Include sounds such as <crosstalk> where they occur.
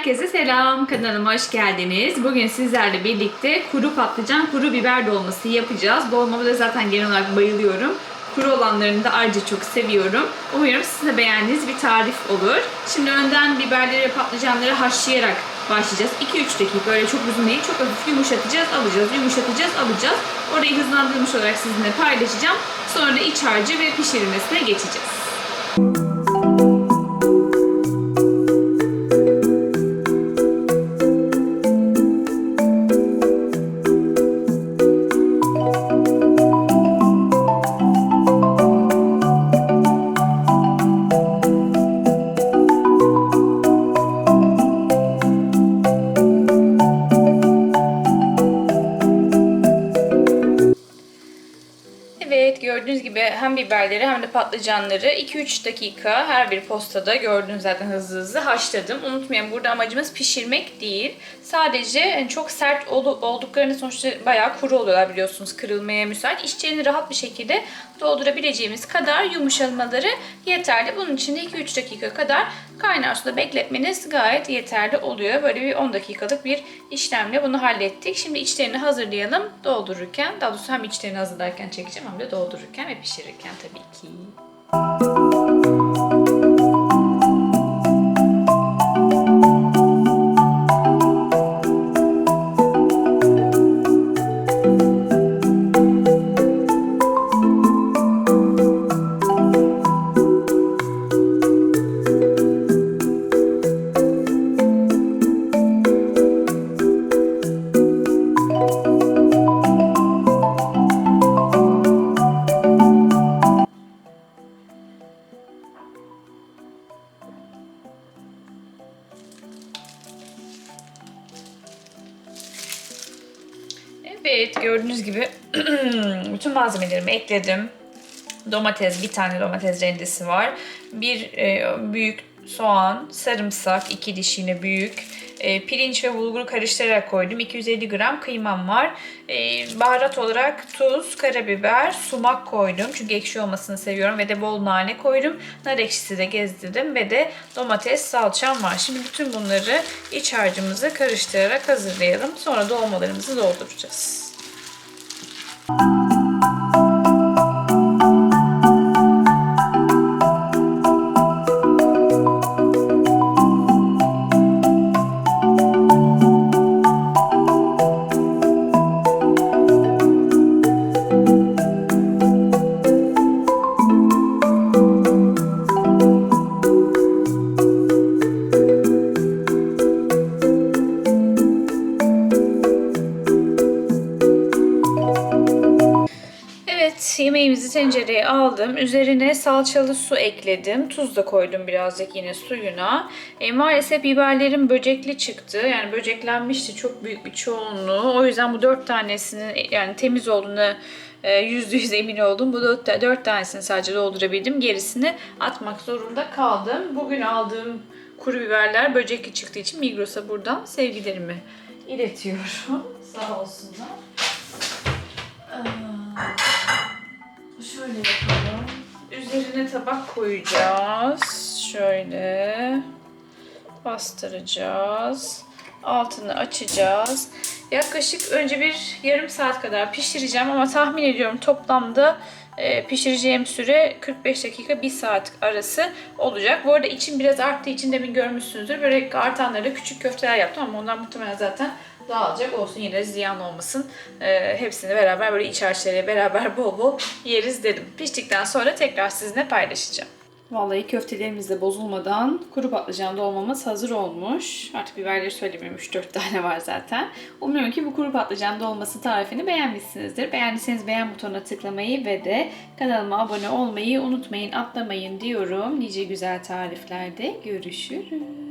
Herkese selam. Kanalıma hoş geldiniz. Bugün sizlerle birlikte kuru patlıcan, kuru biber dolması yapacağız. Dolmamı da zaten genel olarak bayılıyorum. Kuru olanlarını da ayrıca çok seviyorum. Umuyorum siz de beğendiğiniz bir tarif olur. Şimdi önden biberleri ve patlıcanları haşlayarak başlayacağız. 2-3 dakika öyle çok uzun değil. Çok hafif yumuşatacağız, alacağız, yumuşatacağız, alacağız. Orayı hızlandırmış olarak sizinle paylaşacağım. Sonra iç harcı ve pişirilmesine geçeceğiz. Evet gördüğünüz gibi hem biberleri hem de patlıcanları 2-3 dakika her bir postada gördüğünüz zaten hızlı hızlı haşladım. Unutmayın burada amacımız pişirmek değil. Sadece yani çok sert ol- olduklarını sonuçta bayağı kuru oluyorlar biliyorsunuz kırılmaya müsait. İçlerini rahat bir şekilde doldurabileceğimiz kadar yumuşamaları yeterli. Bunun için de 2-3 dakika kadar kaynar suda bekletmeniz gayet yeterli oluyor. Böyle bir 10 dakikalık bir işlemle bunu hallettik. Şimdi içlerini hazırlayalım doldururken. Daha doğrusu hem içlerini hazırlarken çekeceğim hem de doldururken ve pişirirken tabii ki. Evet gördüğünüz gibi <clears throat> bütün malzemelerimi ekledim. Domates, bir tane domates rendesi var. Bir e, büyük soğan, sarımsak, iki diş yine büyük. E, pirinç ve bulgur karıştırarak koydum. 250 gram kıymam var. E, baharat olarak tuz, karabiber, sumak koydum. Çünkü ekşi olmasını seviyorum ve de bol nane koydum. Nar ekşisi de gezdirdim ve de domates salçam var. Şimdi bütün bunları iç harcımızı karıştırarak hazırlayalım. Sonra dolmalarımızı dolduracağız. Evet yemeğimizi tencereye aldım. Üzerine salçalı su ekledim. Tuz da koydum birazcık yine suyuna. E, maalesef biberlerim böcekli çıktı. Yani böceklenmişti çok büyük bir çoğunluğu. O yüzden bu dört tanesinin yani temiz olduğunu e, yüzde yüz emin oldum. Bu dört, dört tanesini sadece doldurabildim. Gerisini atmak zorunda kaldım. Bugün aldığım kuru biberler böcekli çıktığı için Migros'a buradan sevgilerimi iletiyorum. <laughs> Sağ olsunlar. Şöyle yapalım. Üzerine tabak koyacağız. Şöyle bastıracağız. Altını açacağız. Yaklaşık önce bir yarım saat kadar pişireceğim ama tahmin ediyorum toplamda e, pişireceğim süre 45 dakika 1 saat arası olacak. Bu arada içim biraz arttığı için demin görmüşsünüzdür. Böyle artanları da küçük köfteler yaptım ama onlar muhtemelen zaten dağılacak olsun yine ziyan olmasın. Ee, hepsini beraber böyle iç harçlarıyla beraber <laughs> bol bol yeriz dedim. Piştikten sonra tekrar sizinle paylaşacağım. Vallahi köftelerimiz de bozulmadan kuru patlıcan dolmamız hazır olmuş. Artık biberleri söylemiyorum 3-4 tane var zaten. Umuyorum ki bu kuru patlıcan dolması tarifini beğenmişsinizdir. Beğendiyseniz beğen butonuna tıklamayı ve de kanalıma abone olmayı unutmayın, atlamayın diyorum. Nice güzel tariflerde görüşürüz.